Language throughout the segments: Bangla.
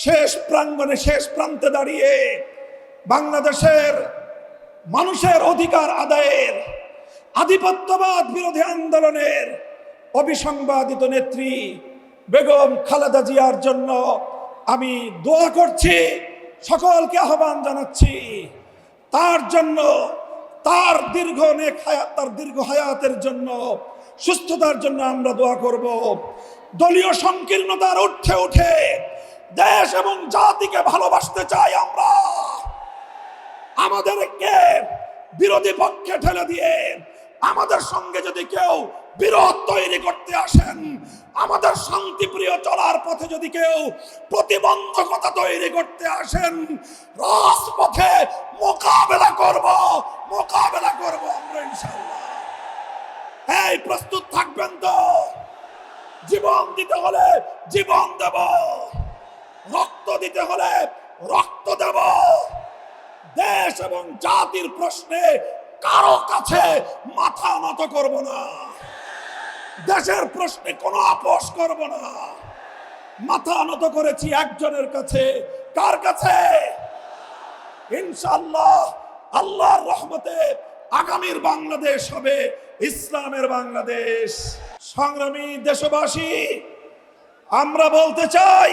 শেষ প্রাঙ্গণে শেষ প্রান্তে দাঁড়িয়ে বাংলাদেশের মানুষের অধিকার আদায়ের আধিপত্যবাদ বিরোধী আন্দোলনের অবিসংবাদিত নেত্রী বেগম খালেদা জিয়ার জন্য আমি দোয়া করছি, সকলকে আহ্বান জানাচ্ছি। তার জন্য, তার দীর্ঘ নেক হায়াত, তার দীর্ঘ হায়াতের জন্য, সুস্থতার জন্য আমরা দোয়া করব। দলীয় সংকীর্ণতার উঠে উঠে দেশ এবং জাতিকে ভালোবাসতে চাই আমরা। আমাদেরকে বিরোধী পক্ষে ঠেলে দিয়ে আমাদের সঙ্গে যদি কেউ বিরোধ তৈরি করতে আসেন, আমাদের শান্তিপ্রিয় চলার পথে যদি কেউ প্রতিবন্ধকতা তৈরি করতে আসেন, রাজপথে মোকাবেলা করব মোকাবেলা করব আমরা ইনশাআল্লাহ। এই প্রস্তুত থাকবেন তো? জীবন দিতে হলে জীবন দেব। দিতে হলে রক্ত দেব। দেশ এবং জাতির প্রশ্নে কারও কাছে মাথা নত করব না। দেশের প্রশ্নে কোনো আপোষ করব না। মাথা নত করেছি একজনের কাছে। কার কাছে? ইনশাআল্লাহ আল্লাহর রহমতে আগামীর বাংলাদেশ হবে ইসলামের বাংলাদেশ। সংগ্রামী দেশবাসী, আমরা বলতে চাই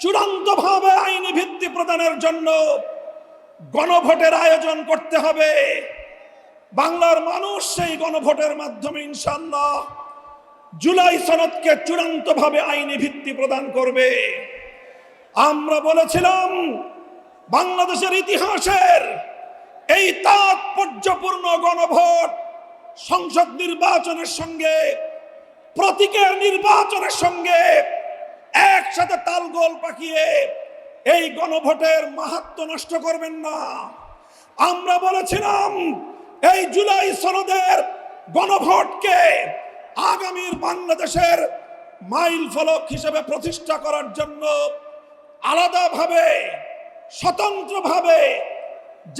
চূড়ান্তভাবে আইনি ভিত্তি প্রদানের জন্য গণভোটের আয়োজন করতে হবে। বাংলার মানুষ সেই গণভোটের মাধ্যমে ইনশাল্লাহ জুলাই সনদকে চূড়ান্তভাবে আইনি ভিত্তি প্রদান করবে। আমরা বলেছিলাম, বাংলাদেশের ইতিহাসের এই তাৎপর্যপূর্ণ গণভোট সংসদ নির্বাচনের সঙ্গে প্রতীকের নির্বাচনের সঙ্গে একসাথে তালগোল পাকিয়ে এই গণভোটের মাহাত্ম নষ্ট করবেন না। আমরা বলেছিলাম, এই জুলাই সনদের গণভোটকে আগামীর বাংলাদেশের মাইল ফলক হিসেবে প্রতিষ্ঠা করার জন্য আলাদাভাবে, স্বতন্ত্রভাবে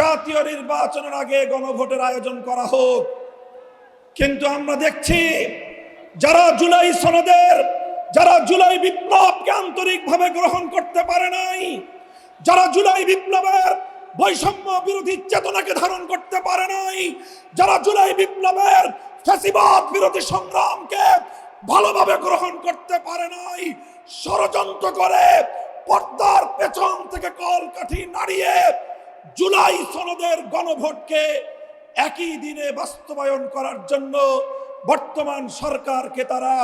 জাতীয় নির্বাচনের আগে গণভোটের আয়োজন করা হোক। কিন্তু আমরা দেখছি, যারা জুলাই সনদের যারা জুলাই বিপ্লবকে আন্তরিকভাবে গ্রহণ করতে পারে নাই, যারা জুলাই বিপ্লবের বৈষম্য বিরোধী চেতনাকে ধারণ করতে পারে নাই, যারা জুলাই বিপ্লবের ফ্যাসিবাদ বিরোধী সংগ্রামকে ভালোভাবে গ্রহণ করতে পারে নাই, ষড়যন্ত্র করে পর্দার পেছন থেকে কলকাঠি নাড়িয়ে জুলাই সনদের গণভোটকে একই দিনে বাস্তবায়ন করার জন্য বর্তমান সরকারকে তারা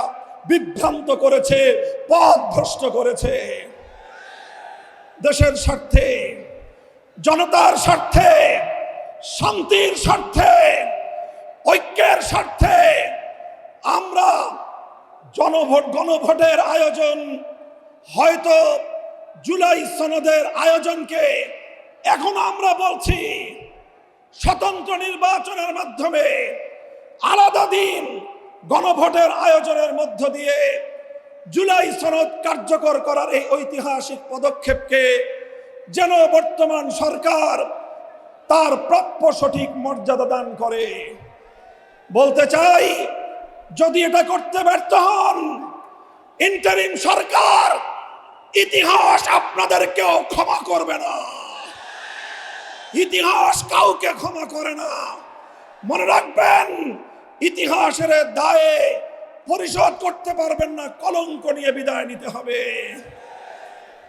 বিভ্রান্ত করেছে, পথভ্রষ্ট করেছে। দেশের স্বার্থে, জনতার স্বার্থে, শান্তির স্বার্থে, ঐক্যের স্বার্থে আমরা জনভোট, গণভোটের আয়োজন হয়তো জুলাই সনদের আয়োজনকে এখন আমরা বলছি স্বতন্ত্র নির্বাচনের মাধ্যমে আলাদা দিন গণভোটের আয়োজনের মধ্য দিয়ে জুলাই সনদ কার্যকর করার এই ঐতিহাসিক পদক্ষেপকে যেন বর্তমান সরকার তার প্রাপ্য সঠিক মর্যাদা দান করে। বলতে চাই, যদি এটা করতে ব্যর্থ হন ইন্টারিম সরকার ইতিহাস আপনাদেরকেও ক্ষমা করবে না। ইতিহাস কাউকে ক্ষমা করে না। মনে রাখবেন ইতিহাসের দায়ে পরিশোধ করতে পারবেন না কলঙ্ক নিয়ে বিদায় নিতে হবে।